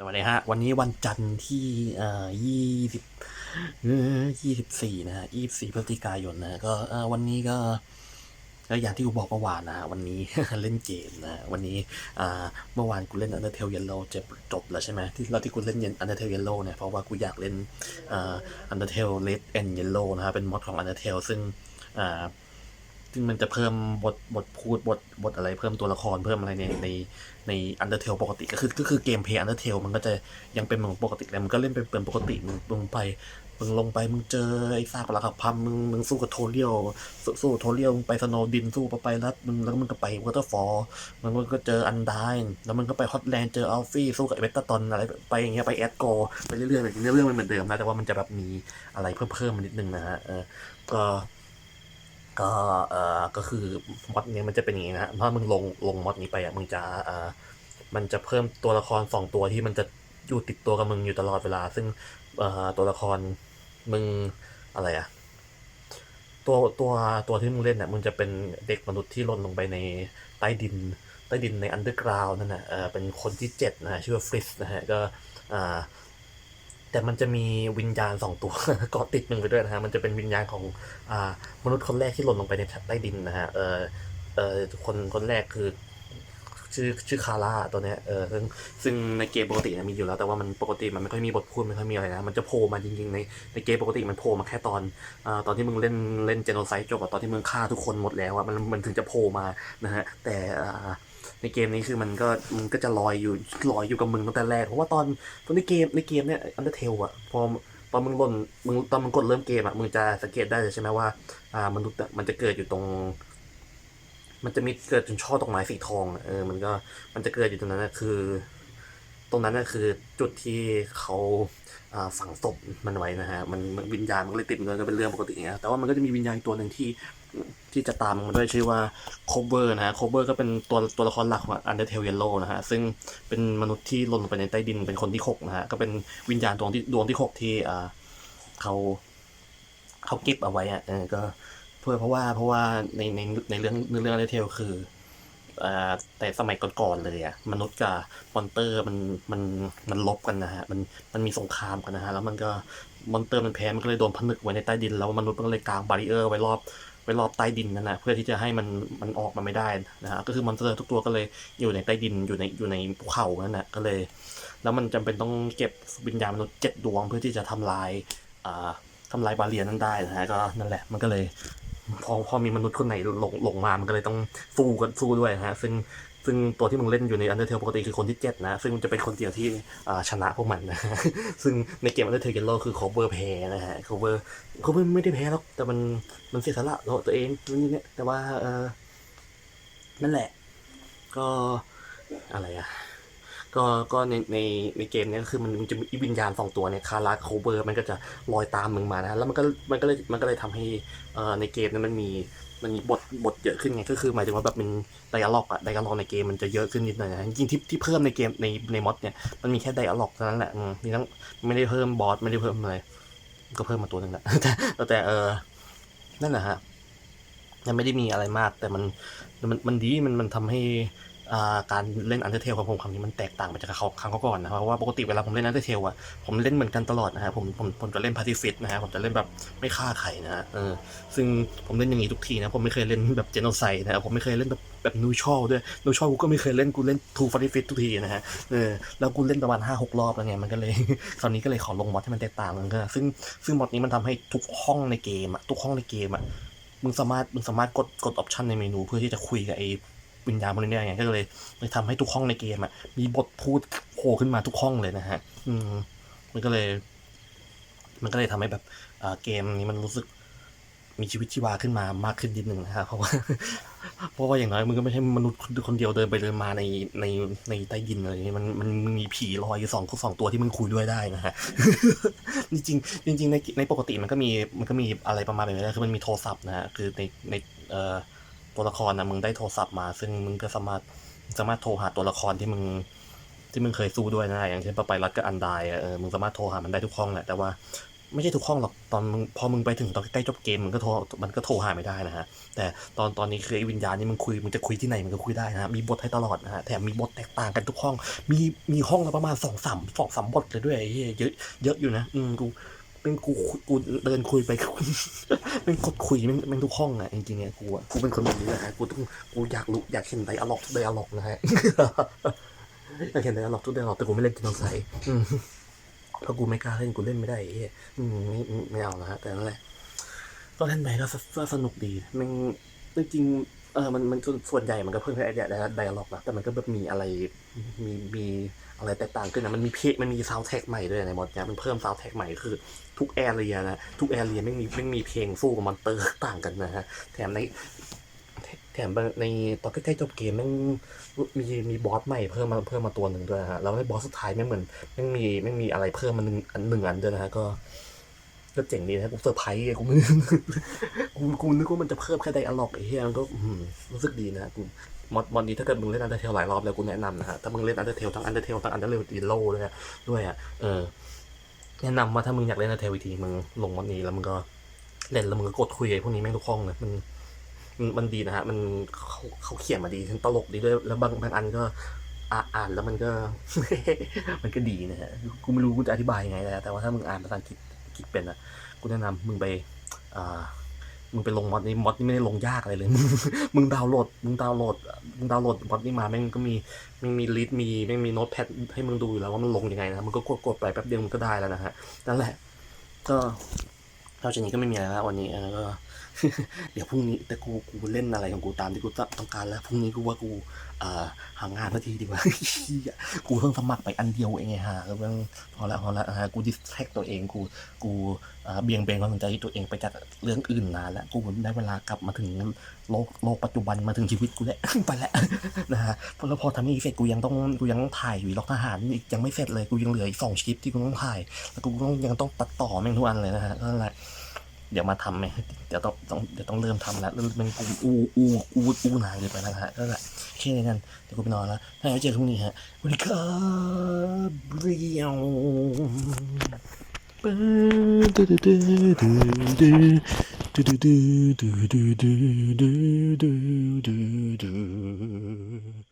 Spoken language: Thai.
สวัสดีฮะ วันนี้วันจันทร์ที่เอ่อยี่สิบยี่สิบสี่นะฮะยี่สี่พฤศจิกายนนะก็เอ่อวันนี้ก็ก็อย่างที่กูบอกเมื่อวานนะวันนี้เล่นเกมนะฮะวันนี้อ่าเมื่อวานกูเล่น Undertale Yellow จบจบแล้วใช่ไหมที่เราที่กูเล่น Undertale Yellow เนี่ยเพราะว่ากูอยากเล่นอ่า Undertale Red and Yellow นะฮะเป็นมอดของ Undertale ซึ่งอ่า ซึ่งมันจะเพิ่มบทบทพูดบทบทอะไรเพิ่มตัวละครเพิ่มอะไรในในใน Undertale ปกติก็คือก็คือเกมเพย์ Undertale มันก็จะยังเป็นเหมือนปกติเลยมันก็เล่นเป็นเป็นปกติมึงมึงไปมึงลงไปมึงเจอไอ้ซากปลาขับพัมมึงมึงสู้กับโทเรียลสู้สู้โทเรียลมึงไปสโนดินสู้ไปไปแล้วมึงแล้วมึงก็ไปวอเตอร์ฟอลมันก็เจออันดายแล้วมันก็ไปฮอตแลนด์เจออัลฟี่สู้กับเอเบตตอนอะไรไปอย่างเงี้ยไปแอดโกไปเรื่อยๆแบบนี้เรื่องมันเหมือนเดิมนะแต่ว่ามันจะแบบมีอะไรเพิ่มเพิ่มมานิดนึงนะฮะเออก็ ก็เอ่อก็คือมอดเนี้ยมันจะเป็นอย่างนี้นะฮะถ้ามึงลงลงมอดนี้ไปอะมึงจะเอ่อมันจะเพิ่มตัวละครสองตัวที่มันจะอยู่ติดตัวกับมึงอยู่ตลอดเวลา ซึ่งเอ่อตัวละครมึงอะไรอะตัวตัวตัวที่มึงเล่นอะมึงจะเป็นเด็กมนุษย์ที่หล่นลงไปในใต้ดินใต้ดินในอันเดอร์กราวนั่นน่ะเออเป็นคนที่เจ็ดนะฮะชื่อว่าฟริสนะฮะก็อ่า แต่มันจะมีวิญญาณสองตัวเกาะติดมึงไปด้วยนะฮะ มันจะเป็นวิญญาณของอ่ามนุษย์คนแรกที่หล่นลงไปในใต้ดินนะฮะ เออเออคนคนแรกคือชื่อชื่อคาร่าตัวเนี้ยเออซึ่งซึ่งในเกมปกติเนี่ยมีอยู่แล้วแต่ว่ามันปกติมันไม่ค่อยมีบทพูดไม่ค่อยมีอะไรนะมันจะโผล่มาจริงๆในในเกมปกติมันโผล่มาแค่ตอนอ่าตอนที่มึงเล่นเล่นเจโนไซด์จบอะตอนที่มึงฆ่าทุกคนหมดแล้วอะมันมันถึงจะโผล่มานะฮะแต่อ่า ในเกมนี้คือมันก็มันก็จะลอยอยู่ลอยอยู่กับมึงตั้งแต่แรกเพราะว่าตอนตอนในเกมในเกมเนี่ยอันเดอร์เทลอะพอตอนมึงล่นมึงตอนมึงกดเริ่มเกมอะมึงจะสังเกตได้ใช่ไหมว่าอ่ามนุษย์มันจะเกิดอยู่ตรง มันจะมีเกิดจนช่อตรงไม้สีทองเออมันก็มันจะเกิดอยู่ตรงนั้นนะคือ ตรงนั้นน่ะคือจุดที่เขาฝังศพมันไว้นะฮะมันวิญญาณมันก็เลยติดมันก็เป็นเรื่องปกตินะแต่ว่ามันก็จะมีวิญญาณตัวหนึ่งที่ที่จะตามมันด้วยชื่อว่าโคเ e อร์นะฮะโคเ e อร์ก็เป็นตัวตัวละครหลักของ Undertale Yellow นะฮะซึ่งเป็นมนุษย์ที่หล่นลงไปในใต้ดินเป็นคนที่หกนะฮะก็เป็นวิญญาณดวงที่ดวงที่หกที่อ่าเขาเขาเก็บเอาไว้อะเออก็เพื่อเพราะว่าเพราะว่าในในในเรื่องในเรื่อง Undertale คือ แต่สมัยก่อนๆเลยอะมนุษย์กับมอนเตอร์มันมันมันลบกันนะฮะมันมันมีสงครามกันนะฮะแล้วมันก็มอนเตอร์มันแพ้มันก็เลยโดนผนึกไว้ในใต้ดิน แล้วมนุษย์มันก็เลยกางบาริเออร์ไว้รอบไว้รอบใต้ดินนั่นนะเพื่อที่จะให้มันมันออกมาไม่ได้นะฮะก็คือมอนเตอร์ทุกตัวก็เลยอยู่ในใต้ดินอยู่ในอยู่ในภูเขานั่นนะก็เลย แล้วมันจำเป็นต้องเก็บวิญญาณมนุษย์เจ็ดดวงเพื่อที่จะทำลายอ่าทำลายบาเรียนนั้นได้นะฮะก็นั่นแหละมันก็เลย พอพอมีมนุษย์คนไหนหลงหลงมา มันก็เลยต้องสู้กันสู้ด้วยนะฮะ ซึ่งซึ่งตัวที่มึงเล่นอยู่ใน Undertale ปกติคือคนที่เจ็ดนะ ซึ่งมันจะเป็นคนเดียวที่ชนะพวกมันนะ ซึ่งในเกม Undertale Yellow คือ cover แพ้นะฮะ cover cover ไม่ได้แพ้หรอก แต่มันมันเสียสละตัวเองนี่เนี่ยแต่ว่าเออนั่นแหละ ก็อะไรอะ ก็ก็ในในในเกมเนี้ยคือมันจะมีวิญญาณสองตัวเนี่ยคาราโคเบอร์มันก็จะลอยตามมึงมานะแล้วมันก็มันก็เลยมันก็เลยทำให้เอ่อในเกมนั้นมันมีมันมีบทบทเยอะขึ้นไงก็คือหมายถึงว่าแบบมันไดอะล็อกอะไดอะล็อกในเกมมันจะเยอะขึ้นนิดหน่อยนะจริงที่ที่เพิ่มในเกมในในมอดเนี่ยมันมีแค่ไดอะล็อกเท่านั้นแหละมีทั้งไม่ได้เพิ่มบอสไม่ได้เพิ่มอะไรก็เพิ่มมาตัวหนึ่งแหละแต่แต่เออนั่นแหละฮะยังไม่ได้มีอะไรมากแต่มันมันมันดีมันมันทำให้ การเล่น Undertale ของผมครั้งนี้มันแตกต่างไปจากเขาครั้งก่อนนะครับเพราะว่าปกติเวลาผมเล่น Undertale อะผมเล่นเหมือนกันตลอดนะฮะผมผมผมจะเล่น Pacifist นะฮะผมจะเล่นแบบไม่ฆ่าใครนะฮะเออซึ่งผมเล่นอย่างนี้ทุกทีนะผมไม่เคยเล่นแบบ Genocide นะผมไม่เคยเล่นแบบแบบ Neutral ด้วย Neutral กูก็ไม่เคยเล่นกูเล่น True Pacifist ทุกทีนะฮะเออแล้วกูเล่นประมาณห้าหกรอบแล้วไงมันก็เลยคราวนี้ก็เลยขอลงมอดให้มันแตกต่างกันก็ซึ่งซึ่งมอดนี้มันทำให้ทุกห้องในเกมอะทุกห้องในเกมอะมึงสามารถมึงสามารถกดกดออปชันในเมนูเพื่อที่จะคุยกับไอ้ วิญญาณพวกนี้ได้ไงก็เลยเลยทำให้ทุกห้องในเกมอะมีบทพูดโผล่ขึ้นมาทุกห้องเลยนะฮะ อืมมันก็เลย มันก็เลยทำให้แบบเกมนี้มันรู้สึกมีชีวิตชีวาขึ้นมามากขึ้นนิดนึงนะฮะเพราะว่าเพราะว่าอย่างน้อยมึงก็ไม่ใช่มนุษย์คนเดียวเดินไปเดินมาในในในใต้ดินอะไรอย่างเงี้ยมันมันมันมีผีลอยอยู่สองสองตัวที่มึงคุยด้วยได้นะฮะจริงจริงในในปกติมันก็มีมันก็มีอะไรประมาณแบบนี้คือมันมีโทรศัพท์นะฮะคือในในเอ่อ ตัวละครนะมึงได้โทรศัพท์มา ซึ่งมึงก็สามารถสามารถโทรหาตัวละครที่มึงที่มึงเคยสู้ด้วยนะอย่างเช่นปะไปรัดกับอันไดเออมึงสามารถโทรหามันได้ทุกห้องแหละแต่ว่าไม่ใช่ทุกห้องหรอกตอนมึงพอมึงไปถึงตอนใกล้จบเกมมันก็โทรมันก็โทรหาไม่ได้นะฮะแต่ตอนตอนนี้คือไอ้วิญญาณนี่มึงคุยมึงจะคุยที่ไหนมึงก็คุยได้นะฮะมีบทให้ตลอดนะฮะแถมมีบทแตกต่างกันทุกห้อง มีมีห้องละประมาณสองสามสองสามบทเลยด้วยเฮ้ยเยอะเยอะอยู่นะอืมกู เป็นกูกูเดินคุยไปเป็นกดคุยแม่งทุกห้องอะจริงๆเนี่ยกูอะกูเป็นคนแบบนี้นะฮะกูต้องกูอยากรู้อยากเห็นไดอะล็อกทุกไดอะล็อกนะฮะอยากเห็นไดอะล็อกทุกไดอะล็อกแต่กูไม่เล่นจินตใสอืมเพราะกูไม่กล้าเล่นกูเล่นไม่ได้ไอ้เหี้ยไม่ไม่เอานะฮะแต่นั่นแหละก็เล่นไปก็สนุกดีแมันจริงเออมันมันส่วนใหญ่มันก็เพิ่มแค่ไอเดียไดอะล็อกนะแต่มันก็แบบมีอะไรมีมีอะไรแตกต่างขึ้นนะมันมีเพลงมันมีซาวด์แท็กใหม่ด้วยในมอดเนี้ยมันเพิ่มซาวด์แท็กใหม่คือ ทุกแอเรียนะ ทุกแอเรียไม่มีไม่มีเพลงสู้กับมอนเตอร์ต่างกันนะฮะ แถมในแถมในตอนใกล้ๆจบเกมมันมีมีบอสใหม่เพิ่มมาเพิ่มมาตัวหนึ่งด้วยฮะแล้วในบอสสุดท้ายแม่เหมือนแม่มีแม่มีอะไรเพิ่มมาหนึ่งอันหนึ่งอันด้วยนะฮะก็ก็เจ๋งดีนะกูเซอร์ไพรส์ไงกูไม่กูกูนึกว่ามันจะเพิ่มแค่ไดอะล็อกไอ้เหี้ยมันก็รู้สึกดีนะฮะกูมอดมอดนี้ถ้าเกิดมึงเล่นอันเดอร์เทลหลายรอบแล้วกูแนะนำนะฮะถ้ามึงเล่นอันเดอร์เทลทั้งอันเดอร์เทลทั้งอันเดอร์เทลดีโลด้วยอะด้วยอะเออ แนะนำว่าถ้ามึงอยากเล่นในเทวีทีมึงลงมันนี้แล้วมึงก็เล่นแล้วมึงก็กดคุยไอ้พวกนี้แม่งทุกห้องเลยมันมันดีนะฮะ มันเขาเขาเขียนมาดีตลกดีด้วย แล้วบางบางอันก็อ่านแล้วมันก็ มันก็ดีนะฮะ กูไม่รู้กูจะอธิบายยังไงแต่ว่าถ้ามึงอ่านภาษาอังกฤษอังกฤษเป็นอะ กูแนะนำมึงไปอ่า มึงไปลงมอดนี้มอดนี่ไม่ได้ลงยากอะไรเลยมึงมึงดาวน์โหลดมึงดาวน์โหลดมึงดาวน์โหลดมอดนี้มาแม่งก็มีแม่มีลิสต์มีแม่งมีโน้ตแพดให้มึงดูอยู่แล้วว่ามันลงยังไงนะมึงก็กดกดไปแป๊บเดียวมึงก็ได้แล้วนะฮะนั่นแหละ ก็นอกจากนี้ก็ไม่มีอะไรแล้ววันนี้ก็ เดี๋ยวพรุ่งนี้แต่กูกูเล่นอะไรของกูตามที่กูต้องการแล้วพรุ่งนี้กูว่ากูเอ่อหางานสักทีดีกว่าเียกูเพิ่งสมัครไปอันเดียวเองไงฮะก็เพิ่งพอละพอละฮะกูดิสแทกตัวเองกูกูเอ่อเบี่ยงเบนความสนใจตัวเองไปจากเรื่องอื่นนานแล้วกูได้เวลากลับมาถึงโลกโลกปัจจุบันมาถึงชีวิตกูแล้วไปแล้วนะฮะพอแล้วพอทำนี้เสร็จกูยังต้องกูยังต้องถ่ายวีล็อกทหารอีกยังไม่เสร็จเลยกูยังเหลืออีกสองคลิปที่กูต้องถ่ายแล้วกูต้องยังต้องตัดต่อแม่งทุกอันเลยนะฮะนั่นแหละ เดี๋ยวมาทำไหมเดี๋ยวต้องต้องเดี๋ยวต้องเริ่มทำแล้วเริ่มเป็นกูอู้อู้อู้อู้นายเลยไปนะฮะนั่นแหละโอเคกันเดี๋ยวกูไปนอนแล้วถ้าเจอพรุ่งนี้ฮะสวัสดีครับเรียวดูดูดูดูดูดูดูดูดูดูดูดูดูดู